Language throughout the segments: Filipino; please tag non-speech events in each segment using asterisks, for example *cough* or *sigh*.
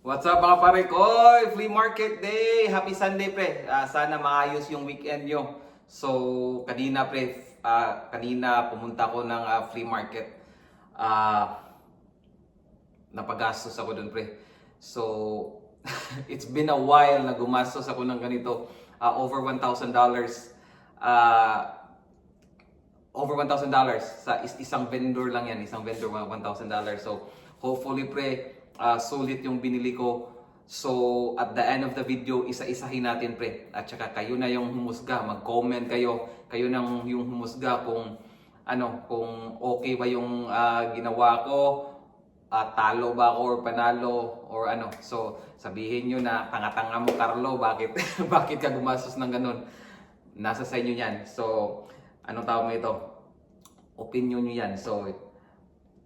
What's up mga pare ko? Flea Market Day! Happy Sunday pre! Ah, sana maayos yung weekend nyo. So, kanina pre, ah, kanina pumunta ko ng ah, flea market. Ah, napagastos ako dun pre. So, *laughs* it's been a while na gumastos ako ng ganito. Ah, over $1,000. Ah, over $1,000 sa is- isang vendor lang yan, isang vendor $1,000. So hopefully pre, ah, sulit yung binili ko. So at the end of the video, isa-isahin natin pre. At saka kayo na yung humusga, mag-comment kayo. Kayo nang yung humusga kung ano, kung okay ba yung ah, ginawa ko, ah, talo ba ako or panalo or ano. So sabihin nyo na tanga-tanga mo Carlo, bakit *laughs* bakit ka gumastos ng ganun? Nasa sa inyo yan. So anong tawag mo ito? Opinion nyo yan. So,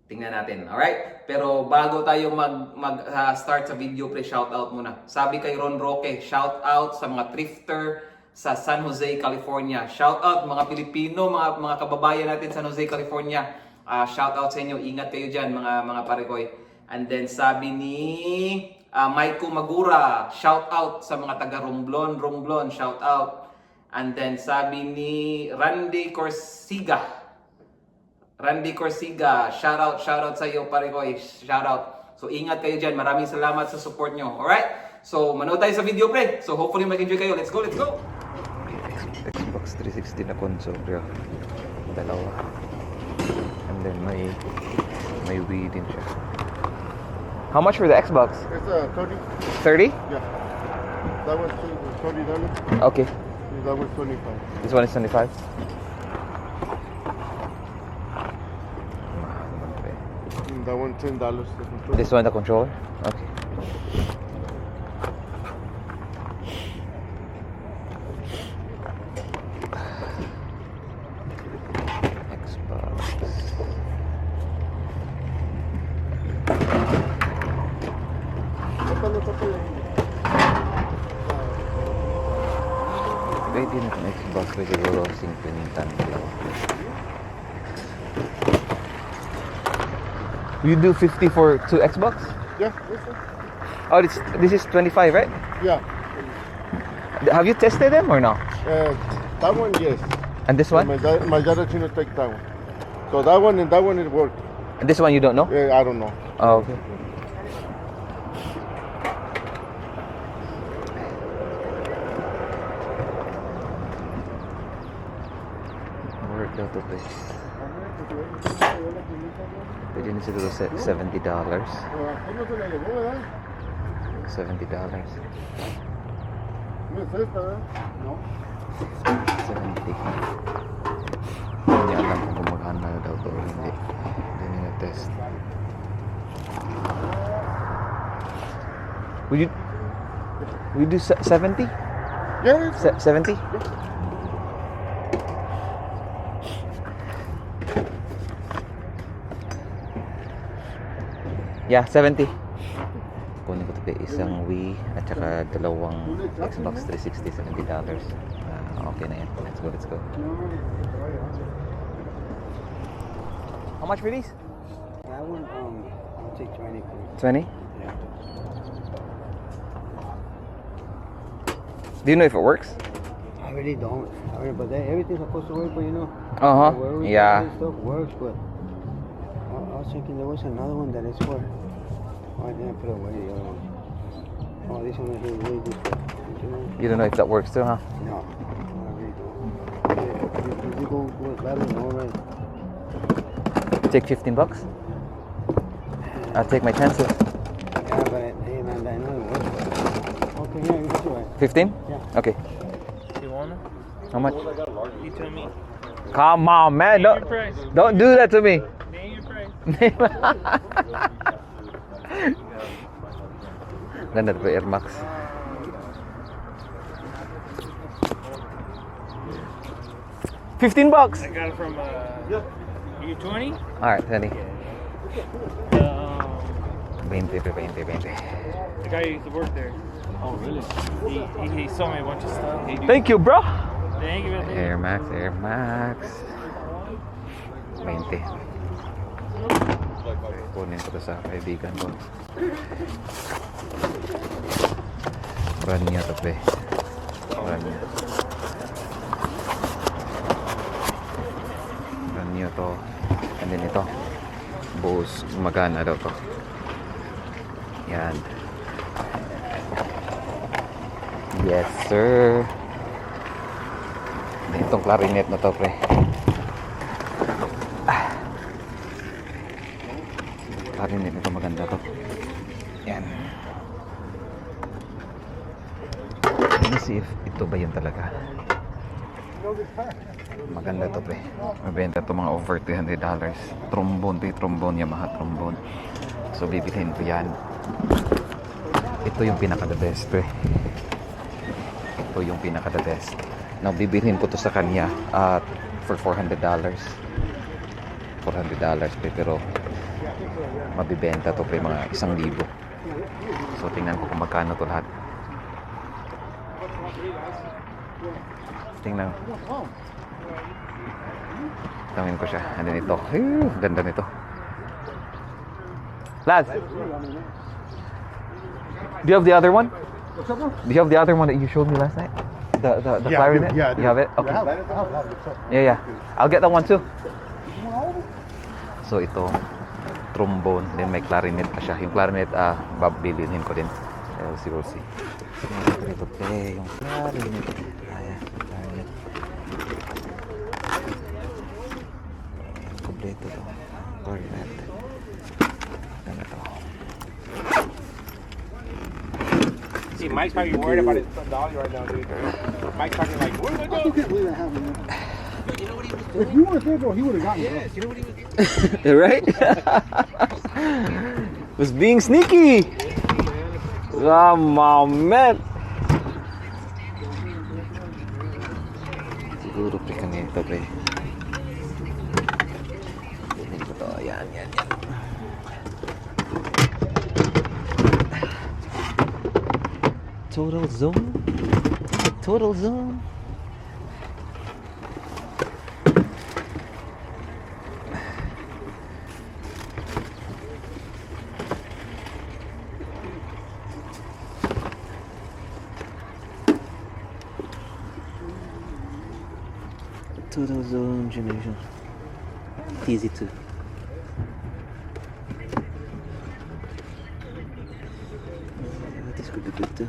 tingnan natin. Alright? Pero bago tayo mag, mag ah, start sa video, pre, shout out muna. Sabi kay Ron Roque, shout out sa mga thrifter sa San Jose, California. Shout out mga Pilipino, mga mga kababayan natin sa San Jose, California. Ah, shout out sa inyo. Ingat kayo diyan mga mga parekoy. And then sabi ni ah, Maiko Magura, shout out sa mga taga Romblon, Romblon, shout out. And then sabi ni Randy Corsiga. Randy Corsiga, shout out, shout out sa iyo pare ko, eh. shout out. So ingat kayo diyan. Maraming salamat sa support nyo. Alright? So manood tayo sa video pre. So hopefully mag-enjoy kayo. Let's go, let's go. Xbox 360 na console bro. Dalawa. And then may may Wii din siya. How much for the Xbox? It's uh, 30. 30? Yeah. That one's twenty dollars. Okay. That one's twenty-five. This one is 25. That one ten dollars. This one the controller? Okay. Xbox. Pwede na kung Xbox pwede siguro 50 lang. You do 50 for two Xbox? Yeah. Oh, this this is 25, right? Yeah. Have you tested them or no? Uh, that one, yes. And this one? My my dad actually take that one. So that one and that one it worked. And this one you don't know? Uh, I don't know. Oh, okay. Worth daw to pre. Pwede na siguro se- $70. dollars. Uh, ¿cómo se la llevó, verdad? $70. dollars. No es esta, ¿verdad? No. 70. Hindi niya alam kung gumagana na daw to o hindi. Hindi niya na-test. Would you... Would you do se- 70? Yeah. It's, Se- 70? Yeah, 70. Kunin ko ito kay isang Wii at saka dalawang Xbox 360, 70 dollars. Ah, okay na yan. Let's go, let's go. How much for these? That one, um, I'll take 20 please. 20? Yeah. Do you know if it works? I really don't. I mean, but they, everything's supposed to work, but you know. Uh-huh. the Yeah. do this stuff works, but I, I was thinking there was another one that is for. I didn't put away the other one. Oh, this one here really good. You don't know if that works too, huh? No, I really don't. You, go with? Take 15 bucks? I'll take my chances. Yeah, but hey, man, I know it works. Okay, yeah, you can do it. 15? Yeah. Okay. You want them? How much? You tell me. Come on, man. Name Don't, price. don't do that to me. Name your price. *laughs* *laughs* Ganda pa Air Max. Fifteen bucks. I got it from. Uh, you 20? Alright, Sunny. The, um, 20, 20, 20. the guy used to work there. Oh, really? He, he, he sold me a bunch of stuff. He, Thank you, bro. Thank you, man. Air Max, Air Max. 20. Kunin ko to sa kaibigan ko. To. Brand new. Brand new to. And then ito. Buos gumagana daw to. Yan. Yes, sir. Itong clarinet na to, pre. Ah. Clarinet nito maganda to. Yan. Let me see if ito ba yun talaga. Maganda to pre. Mabenta to mga over $300. Trombone to trombone, Yamaha trombone. So bibilhin ko yan. Ito yung pinaka the best pre. Ito yung pinaka the best. Now bibilhin ko to sa kanya at for $400. $400 pre pero mabibenta to pre mga isang libo. So tingnan ko kung magkano to lahat. Tingnan. Tangin ko siya. Ano nito? Ew, ganda nito. Laz! Do you have the other one? Do you have the other one that you showed me last night? The the, the Yeah, clarinet? yeah, I do. you have it? Okay. Yeah. Yeah, yeah. I'll get that one too. So ito, trombone, then may clarinet pa siya. Yung clarinet, ah, babilinin ko din. We'll see, we'll see. Yung ito, pre, yung clarinet. Ayan, clarinet. Kompleto to. Clarinet. Ano to? See, Mike's probably worried about his dolly right now, dude. Mike's probably like, what am I doing? can't believe that happened. If you weren't there, bro, he would have gotten it. You know what he was *laughs* doing? right? *laughs* was being sneaky. Man. Siguro pre kanito pre. Bilhin ko to. Yan, yan, yan. Total zone? Total zone? Total zone generation. Easy to. Yeah, this could be good too.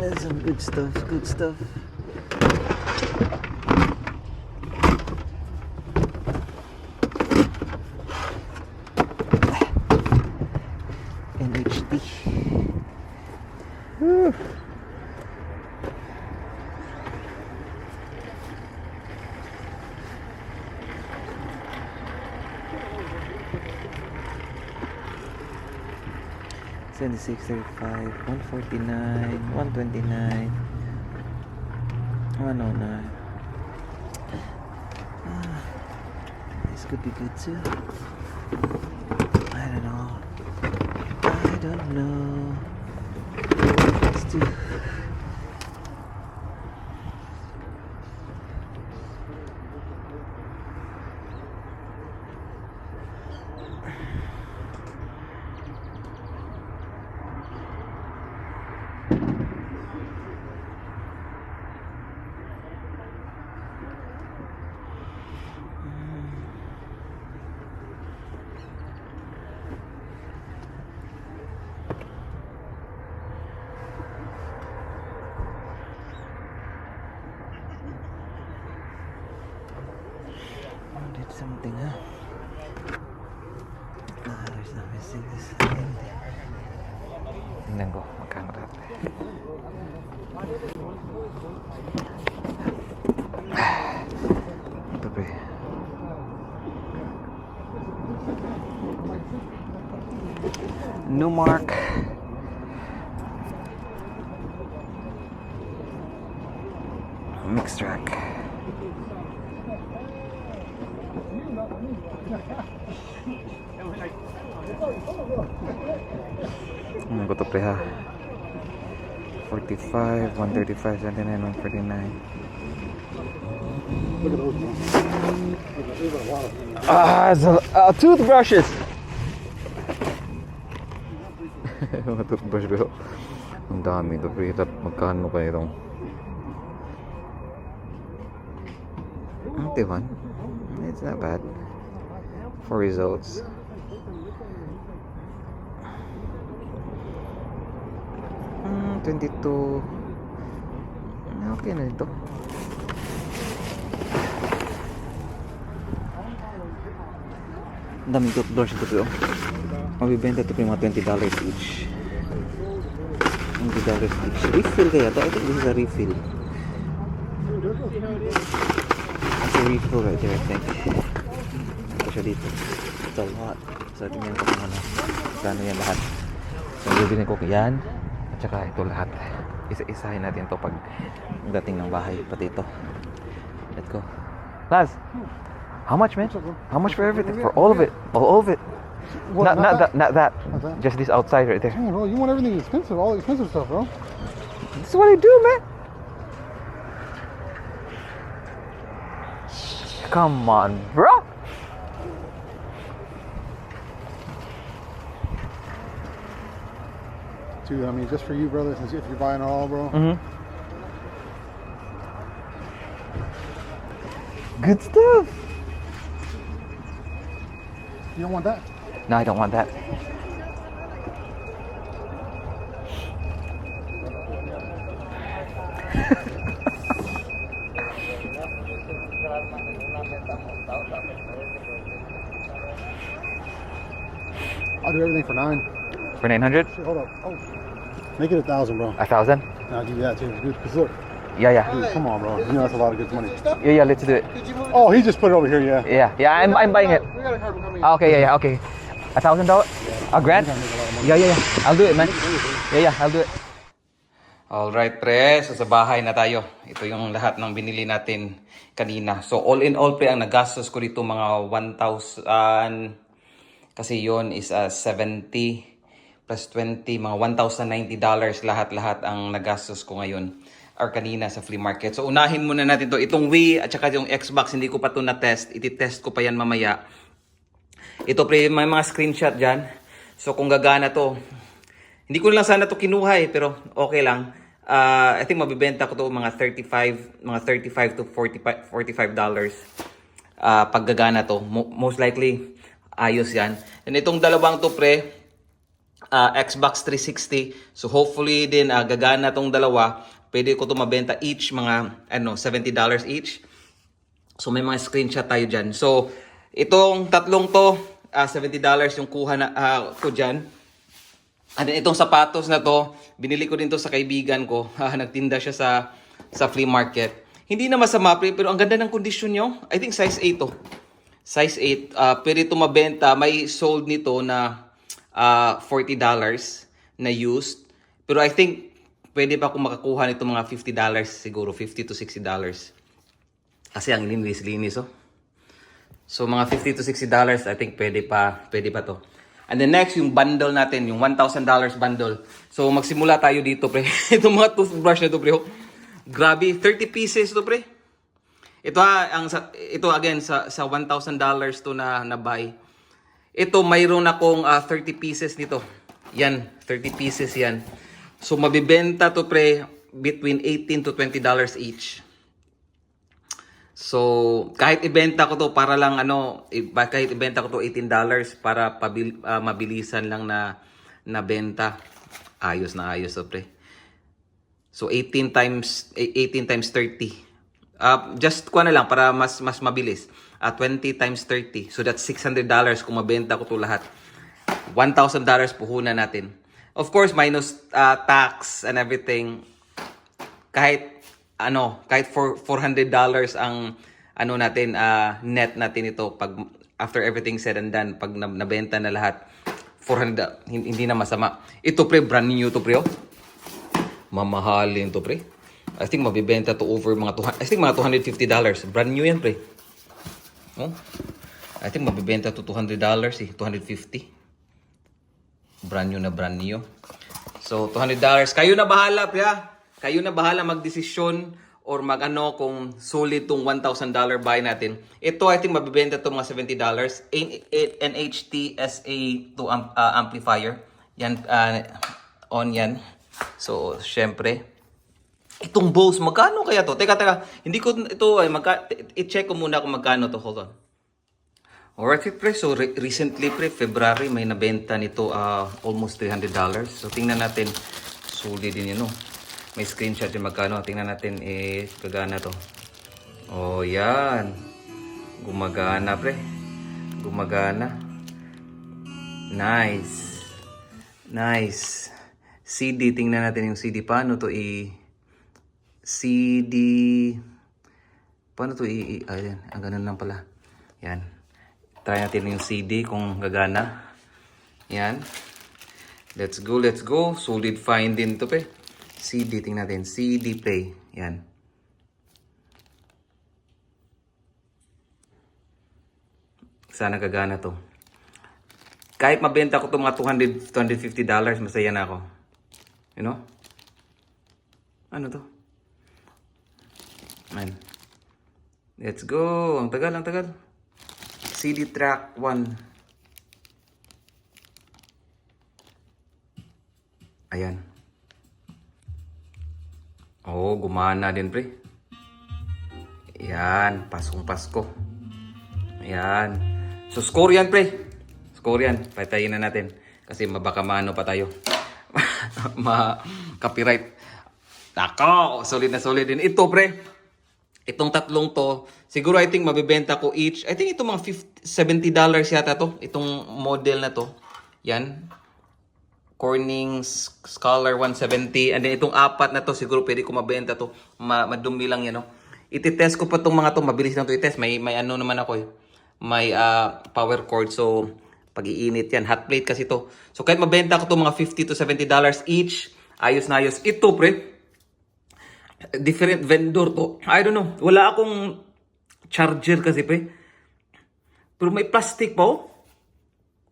There's some good stuff, good stuff. 126, 35, 149, 129, 109. Ah, this could be good too. I don't know. I don't know. Let's do. There's no missing this. Tingnan ko, ha? 145, 135, 79, 149. Look at those. bro. Ah, it's a, uh, toothbrushes! *laughs* Mga toothbrush bro. Ang dami ito. Tap- magkano pa itong? Ante one. It's not bad. For results. 22. Okay na ito. Ang daming toothbrush ito bro. Mabibenta ito po yung mga $20 each. $20 each. Refill kaya ito? I think this is a refill. It's a refill right there, I think. Ito siya dito. It's a lot. So, tingnan ko kung ano. Kano yan lahat. So, bibili ko yan. At saka ito lahat. Isa-isahin natin to pag dating ng bahay. Pati ito. Let's go. Laz! How much, man? How much for everything? For all of it. All of it. What, not, not, that, not that. Not that? Just this outside right there. Damn, bro, you want everything expensive, all the expensive stuff, bro. This is what I do, man. Come on, bro. Dude, I mean, just for you, brother, since if you're buying it all, bro. Mm-hmm. Good stuff. You don't want that? No, I don't want that. For 900? Shit, hold up. Oh. Make it a thousand, bro. A thousand? And I'll give you that too. Dude, cause look, Yeah, yeah. dude, come on, bro. You know that's a lot of good money. Yeah, yeah, let's do it. Oh, he just put it over here, yeah. Yeah, yeah, I'm, I'm buying it. We got a carbon coming. Ah, Okay, yeah, yeah, okay. A thousand dollars? A grand? Yeah, yeah, yeah. I'll do it, man. Yeah, yeah, I'll do it. Alright, pre. So, sa bahay na tayo. Ito yung lahat ng binili natin kanina. So, all in all, pre, ang nagastos ko dito mga 1,000... Kasi yon is uh, 70 plus 20, mga $1,090 lahat-lahat ang nagastos ko ngayon or kanina sa flea market. So, unahin muna natin to Itong Wii at saka yung Xbox, hindi ko pa to na-test. Iti-test ko pa yan mamaya. Ito pre, may mga screenshot dyan. So kung gagana to, hindi ko lang sana to kinuha eh, pero okay lang. Ah, I think mabibenta ko to mga 35, mga 35 to 45, 45 dollars. Ah, pag gagana to, Mo- most likely ayos yan. And itong dalawang to pre, ah, Xbox 360. So hopefully din ah, gagana tong dalawa. Pwede ko to mabenta each mga ano, 70 dollars each. So may mga screenshot tayo dyan. So itong tatlong to, ah, $70 yung kuha na, ah, ko dyan. And then itong sapatos na to, binili ko din to sa kaibigan ko. *laughs* Ah, nagtinda siya sa sa flea market. Hindi na masama pre, pero ang ganda ng kondisyon nyo. I think size 8 to. Size 8. ah pwede ito mabenta. May sold nito na ah, $40 na used. Pero I think pwede pa akong makakuha nito mga $50 siguro. $50 to $60. Kasi ang linis-linis oh. So mga 50 to 60 dollars, I think pwede pa, pwede pa to. And then next, yung bundle natin, yung $1,000 bundle. So magsimula tayo dito, pre. *laughs* Itong mga toothbrush na to, pre. oh. Grabe, 30 pieces to, pre. Ito ha, ang sa, ito again sa sa $1,000 to na na buy. Ito mayroon akong ah, 30 pieces nito. Yan, 30 pieces yan. So mabibenta to pre between 18 to 20 dollars each. So, kahit ibenta ko to para lang ano, kahit ibenta ko to 18 dollars para pabil, ah, mabilisan lang na na benta. Ayos na ayos to, pre. So 18 times eh, 18 times 30. Uh, just kuha na lang para mas mas mabilis. Ah, 20 times 30. So that's 600 dollars kung mabenta ko to lahat. 1,000 dollars puhunan natin. Of course, minus ah, tax and everything kahit ano, kahit for 400 dollars ang ano natin ah, net natin ito pag after everything said and done pag na- nabenta na lahat 400 hin- hindi na masama. Ito pre brand new to pre. Oh. Mamahalin to pre. I think mabibenta to over mga 200, I think mga 250 dollars. Brand new yan pre. Oh. I think mabibenta to 200 dollars eh, 250. Brand new na brand new. So, $200. Kayo na bahala, ha? Kayo na bahala magdesisyon or magano kung solid tong $1,000 buy natin. Ito, I think, mabibenta to mga $70. N- NHT SA2 am- ah, amplifier. Yan, ah, on yan. So, syempre, itong Bose, magkano kaya to? Teka, teka, hindi ko ito, ay, magka, i-check ko muna kung magkano to. Hold on. Alright, pre. So, re- recently, pre, February, may nabenta nito ah, almost $300. So, tingnan natin. Solid din yun, no? May screenshot yung magkano. Tingnan natin, eh, gagana to. Oh, yan. Gumagana, pre. Gumagana. Nice. Nice. CD, tingnan natin yung CD. Paano to i... CD... Paano to i... Ayan, ang ganun lang pala. Yan. Try natin yung CD kung gagana. Yan. Let's go, let's go. Solid find din to pe. CD, tingnan natin. CD play. Yan. Sana gagana to. Kahit mabenta ko to mga 200, 250 dollars, masaya na ako. You know? Ano to? Man. Let's go. Ang tagal, ang tagal. CD track 1. Ayan. Oh, gumana din pre. Ayan, Paskong Pasko. Ayan. So score yan pre. Score yan. Patayin na natin. Kasi mabaka maano pa tayo. *laughs* Ma copyright. Nako, solid na solid din. Ito pre. Itong tatlong to, siguro I think mabibenta ko each. I think ito mga 50, 70 dollars yata to. Itong model na to. Yan. Corning Scholar 170. And then itong apat na to, siguro pwede ko mabenta to. Ma madumi lang yan, no? Ititest ko pa tong mga to. Mabilis lang to itest. May, may ano naman ako eh. May ah, power cord. So, pag-iinit yan. Hot plate kasi to. So, kahit mabenta ko to mga 50 to 70 dollars each, ayos na ayos. Ito, pre, different vendor to. I don't know. Wala akong charger kasi, pre. Pero may plastic pa, oh.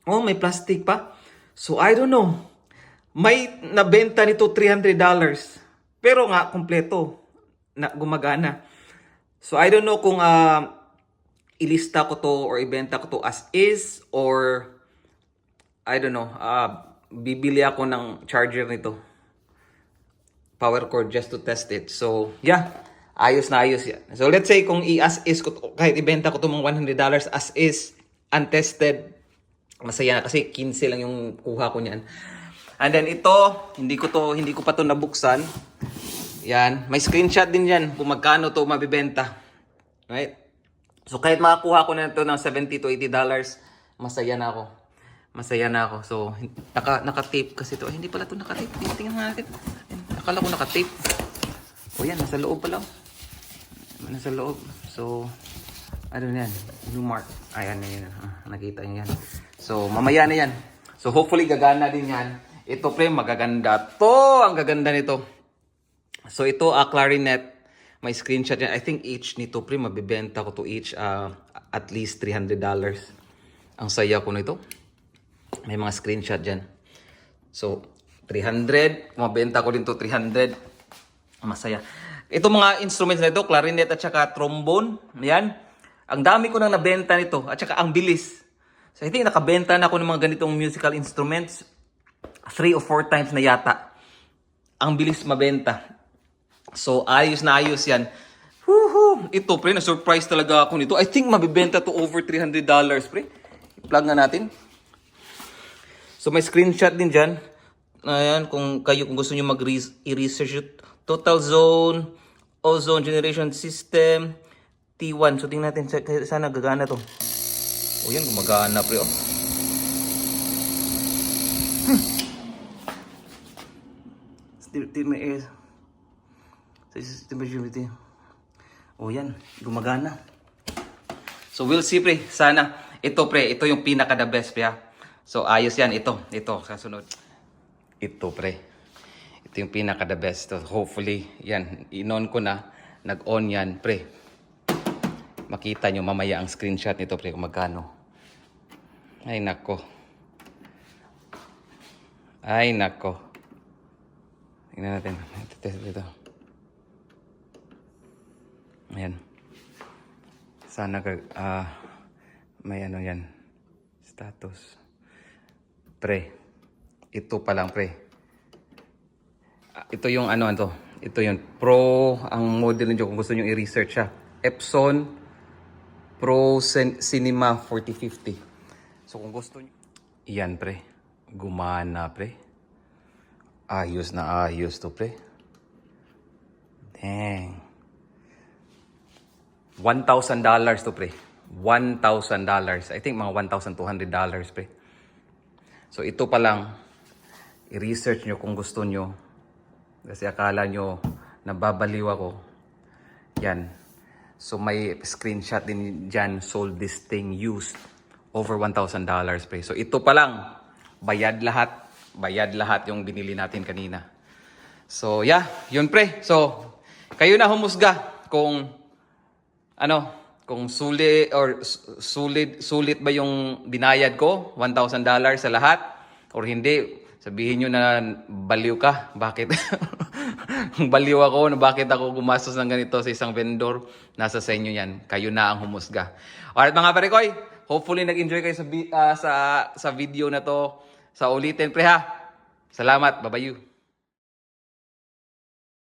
Oh, may plastic pa. So, I don't know. May nabenta nito $300. Pero nga, kompleto. Na, gumagana. So, I don't know kung ah, ilista ko to or ibenta ko to as is or I don't know. ah, bibili ako ng charger nito power cord just to test it. So, yeah. Ayos na ayos yan. So, let's say kung i-as is ko, to- kahit ibenta ko itong mga $100 as is, untested, masaya na kasi 15 lang yung kuha ko niyan. And then ito, hindi ko to, hindi ko pa to nabuksan. Yan, may screenshot din yan kung magkano to mabibenta. Right? So kahit makakuha ko na ito ng 70 to 80 dollars, masaya na ako. Masaya na ako. So naka naka-tape kasi to. Ay, hindi pala to naka-tape. Tingnan natin. Akala ko naka-tape. O yan, nasa loob pa lang. Nasa loob. So ano na yan? Blue mark. Ayan na yan. Ah, nakita niyo yan. So mamaya na yan. So hopefully gagana din yan. Ito pre, magaganda to. Ang gaganda nito. So ito a clarinet, may screenshot yan. I think each nito pre mabibenta ko to each ah, at least $300. Ang saya ko nito. May mga screenshot diyan. So 300, mabenta ko din to 300. Masaya. Ito mga instruments na ito, clarinet at saka trombone. Yan. Ang dami ko nang nabenta nito at saka ang bilis. So I think nakabenta na ako ng mga ganitong musical instruments three or four times na yata. Ang bilis mabenta. So, ayos na ayos yan. Woohoo! Ito, pre, na-surprise talaga ako nito. I think mabibenta to over $300, pre. I-plug na natin. So, may screenshot din dyan. Ayan, kung kayo, kung gusto nyo mag-research. Total Zone, Ozone Generation System, T1. So, tingnan natin. sa- Sana gagana to. O yan, gumagana, pre, oh. Still, still may air. Sa system majority. O yan, gumagana. So we'll see pre, sana. Ito pre, ito yung pinaka the best pre ha. So ayos yan, ito, ito, kasunod. Ito pre. Ito yung pinaka the best. So, hopefully, yan, inon ko na, nag-on yan pre. Makita nyo mamaya ang screenshot nito pre kung magkano. Ay nako. Ay nako. Tingnan natin. Ito, test dito. Ayan. Sana ka, ah, may ano yan. Status. Pre. Ito pa lang, pre. Ah, ito yung ano, ano. Ito yun. Pro, ang model nyo kung gusto nyo i-research siya. Epson Pro Cin- Cinema 4050. So kung gusto nyo. Iyan, pre. Gumana, pre. Ayos na ayos to, pre. Dang. $1,000 to, pre. $1,000. I think mga $1,200, pre. So, ito pa lang, i-research nyo kung gusto nyo. Kasi akala nyo, nababaliw ako. Yan. So, may screenshot din dyan, sold this thing used. Over $1,000, pre. So, ito pa lang, bayad lahat. Bayad lahat yung binili natin kanina. So, yeah, yun pre. So, kayo na humusga kung ano, kung suli or su- sulit sulit ba yung binayad ko, $1,000 sa lahat or hindi. Sabihin nyo na baliw ka. Bakit? *laughs* baliw ako na bakit ako gumastos ng ganito sa isang vendor. Nasa sa inyo yan. Kayo na ang humusga. Alright mga parekoy, hopefully nag-enjoy kayo sa, ah, sa, sa video na to. Sa ulitin pre ha. Salamat. Babayu.